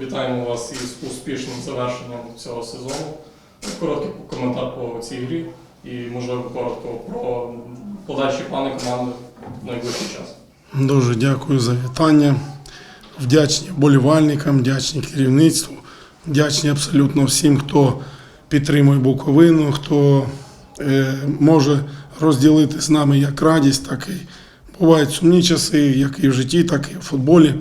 Вітаємо вас із успішним завершенням цього сезону. Короткий коментар по цій грі і, можливо, коротко про подальші плани команди в найближчий час. Дуже дякую за вітання. Вдячні болівальникам, вдячні керівництву, вдячні абсолютно всім, хто підтримує Буковину, хто е, може розділити з нами як радість, так і бувають сумні часи, як і в житті, так і в футболі.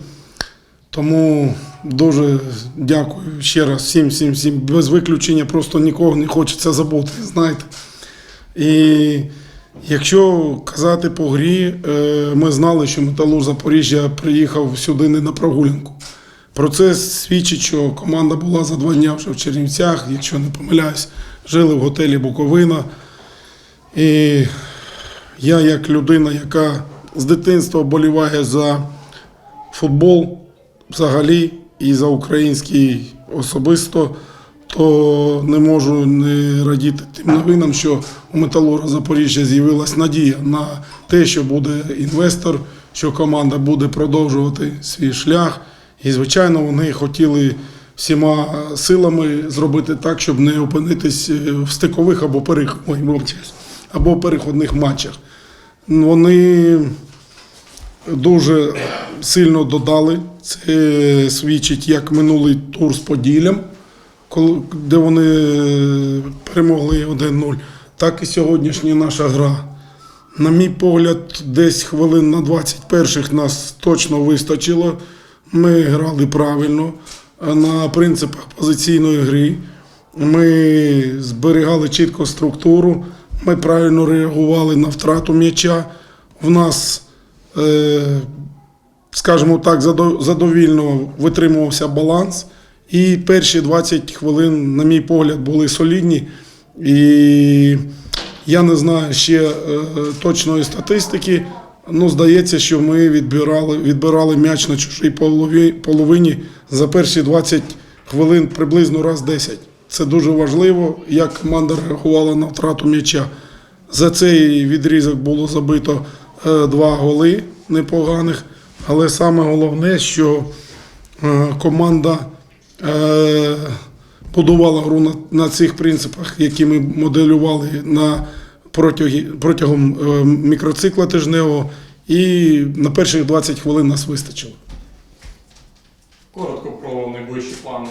Тому дуже дякую ще раз всім, всім, всім. Без виключення просто нікого не хочеться забути, знаєте. І якщо казати по грі, е, ми знали, що Металург Запоріжжя приїхав сюди не на прогулянку. Про це свідчить, що команда була за два дні вже в Чернівцях, якщо не помиляюсь, жили в готелі Буковина. І я, як людина, яка з дитинства боліває за футбол взагалі і за український особисто, то не можу не радіти тим новинам, що у Металурга Запоріжжя з'явилась надія на те, що буде інвестор, що команда буде продовжувати свій шлях. І, звичайно, вони хотіли всіма силами зробити так, щоб не опинитись е, в стикових або. Або переходних матчах. Вони дуже сильно додали. Це свідчить як минулий тур з Поділлям, де вони перемогли 1-0, так і сьогоднішня наша гра. На мій погляд, десь хвилин на 21-х нас точно вистачило. Ми грали правильно на принципах позиційної гри. Ми зберігали чітко структуру, ми правильно реагували на втрату м'яча. В нас е, скажімо так, задо- задовільно витримувався баланс. І перші 20 хвилин, на мій погляд, були солідні. І я не знаю ще е, точної статистики. Ну, здається, що ми відбирали, відбирали м'яч на чужій половині за перші 20 хвилин приблизно раз 10. Це дуже важливо, як команда реагувала на втрату м'яча. За цей відрізок було забито е, два голи непоганих. Але саме головне, що е, команда е, будувала гру на, на цих принципах, які ми моделювали на протягом е, мікроцикла тижневого, і на перших 20 хвилин нас вистачило. Коротко про найближчі плани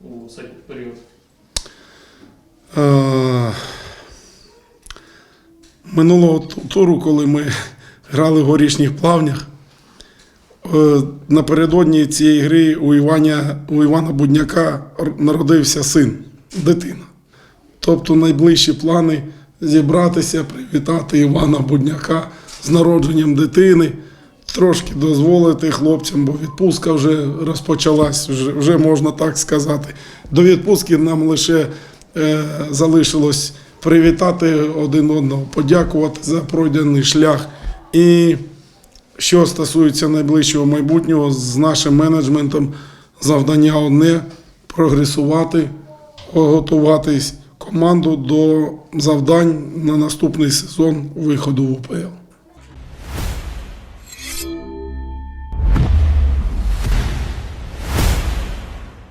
у цей період. Минулого туру, коли ми грали в горішніх плавнях, напередодні цієї гри у Іваня, у Івана Будняка народився син, дитина. Тобто найближчі плани зібратися, привітати Івана Будняка з народженням дитини, трошки дозволити хлопцям, бо відпустка вже розпочалась, вже, вже можна так сказати. До відпустки нам лише е, залишилось привітати один одного, подякувати за пройдений шлях. І що стосується найближчого майбутнього, з нашим менеджментом завдання одне прогресувати, готуватись команду до завдань на наступний сезон виходу в УПЛ.